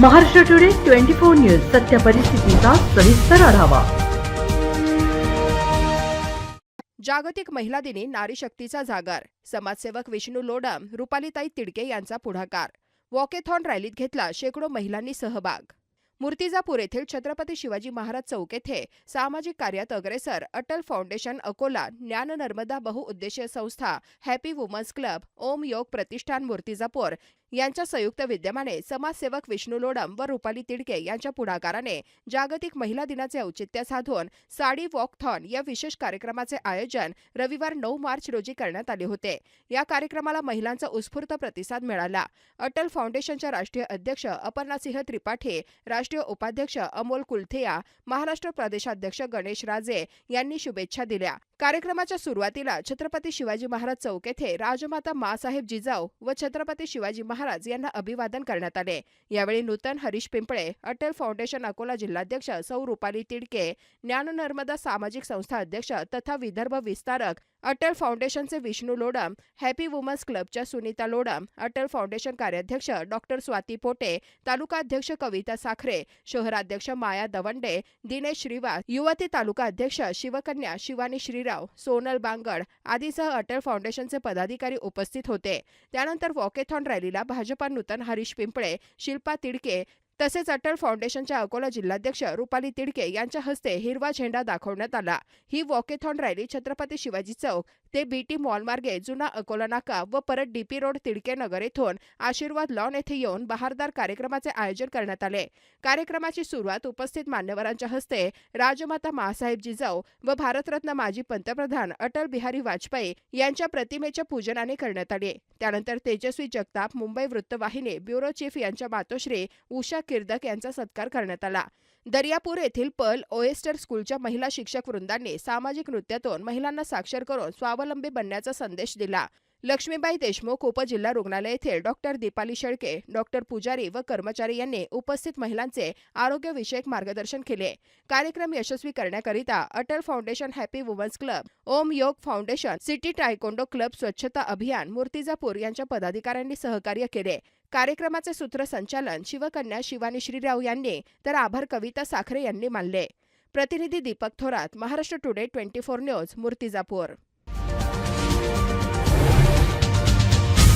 Maharashtra today twenty four news सत्य परिस्थितीचा सविस्तर आढावा. जागतिक महिला दिनी नारी शक्तीचा जागर. समाजसेवक विष्णू लोडम रुपालीताई तिडके यांचा पुढाकार. वॉकेथॉन रॅलीत घेतला शेकडो महिलांनी सहभाग. मूर्तिजापूर येथील छत्रपती शिवाजी महाराज चौक येथे सामाजिक कार्यात अग्रेसर अटल फाउंडेशन अकोला ज्ञान नर्मदा बहुउद्देशीय संस्था हॅपी वुमन्स क्लब ओम योग प्रतिष्ठान मूर्तिजापूर यांच्या संयुक्त विद्यमाने समाजसेवक विष्णू लोडम व रुपाली तिडके यांच्या पुढाकाराने जागतिक महिला दिनाचे औचित्य साधून साडी वॉकथॉन या विशेष कार्यक्रमाचे आयोजन रविवार नऊ मार्च रोजी करण्यात आले होते. या कार्यक्रमाला महिलांचा उत्स्फूर्त प्रतिसाद मिळाला. अटल फाउंडेशनच्या राष्ट्रीय अध्यक्ष अपर्णासिंह त्रिपाठी राष्ट्रीय उपाध्यक्ष अमोल कुलथिया महाराष्ट्र प्रदेशाध्यक्ष गणेश राजे यांनी शुभेच्छा दिल्या. कार्यक्रमाच्या सुरुवातीला छत्रपती शिवाजी महाराज चौक येथे राजमाता मासाहेब जिजाऊ व छत्रपती शिवाजी महाराज यांना अभिवादन करण्यात आले. यावेळी नूतन हरीश पिंपळे अटल फाउंडेशन अकोला जिल्हाध्यक्ष सौ रुपाली तिडके ज्ञान नर्मदा सामाजिक संस्था अध्यक्ष तथा विदर्भ विस्तारक अटल फाउंडेशनचे विष्णू लोडम हॅपी वुमन्स क्लबच्या सुनीता लोडम अटल फाउंडेशन कार्याध्यक्ष डॉक्टर स्वाती पोटे तालुका अध्यक्ष कविता साखरे शहराध्यक्ष माया दवंडे दिनेश श्रीवास युवती तालुका अध्यक्ष शिवकन्या शिवानी श्रीराव सोनल बांगड आदीसह अटल फाउंडेशनचे पदाधिकारी उपस्थित होते. त्यानंतर वॉकेथॉन रॅलीला भाजपा नूतन हरीश पिंपळे शिल्पा तिडके तसेच अटल फाउंडेशनच्या अकोला जिल्हाध्यक्ष रुपाली तिडके यांच्या हस्ते हिरवा झेंडा दाखवण्यात आला. ही वॉकेथॉन रॅली छत्रपती शिवाजी चौक ते बीटी मॉलमार्गे जुना अकोला नाका व परत डीपी रोड तिडके नगर येथून आशीर्वाद लॉन येथे येऊन बहारदार कार्यक्रमाचे आयोजन करण्यात आले. कार्यक्रमाची सुरुवात उपस्थित मान्यवरांच्या हस्ते राजमाता मासाहेब जिजाऊ व भारतरत्न माजी पंतप्रधान अटल बिहारी वाजपेयी यांच्या प्रतिमेच्या पूजनाने करण्यात आले. त्यानंतर तेजस्वी जगताप मुंबई वृत्तवाहिनी ब्युरो चीफ यांच्या मातोश्री उषा किर्दक यांचा सत्कार करण्यात आला. दर्यापूर येथील पर्ल ओएस्टर स्कूलच्या महिला शिक्षक वृंदांनी सामाजिक नृत्यातून महिलांना साक्षर करून स्वावलंबी बनण्याचा संदेश दिला. लक्ष्मीबाई देशमुख उपजिल्हा रुग्णालय येथे डॉक्टर दीपाली शेळके डॉक्टर पुजारी व कर्मचारी यांनी उपस्थित महिलांचे आरोग्यविषयक मार्गदर्शन केले. कार्यक्रम यशस्वी करण्याकरिता Atal foundation happy women's club Om Yog foundation city टायकोंडो club स्वच्छता अभियान मूर्तिजापूर यांच्या पदाधिकाऱ्यांनी सहकार्य केले. कार्यक्रमाचे सूत्रसंचालन शिवकन्या शिवानी श्रीराव यांनी तर आभार कविता साखरे यांनी मानले. प्रतिनिधी Deepak Thorat Maharashtra today twenty four news Murtizapur.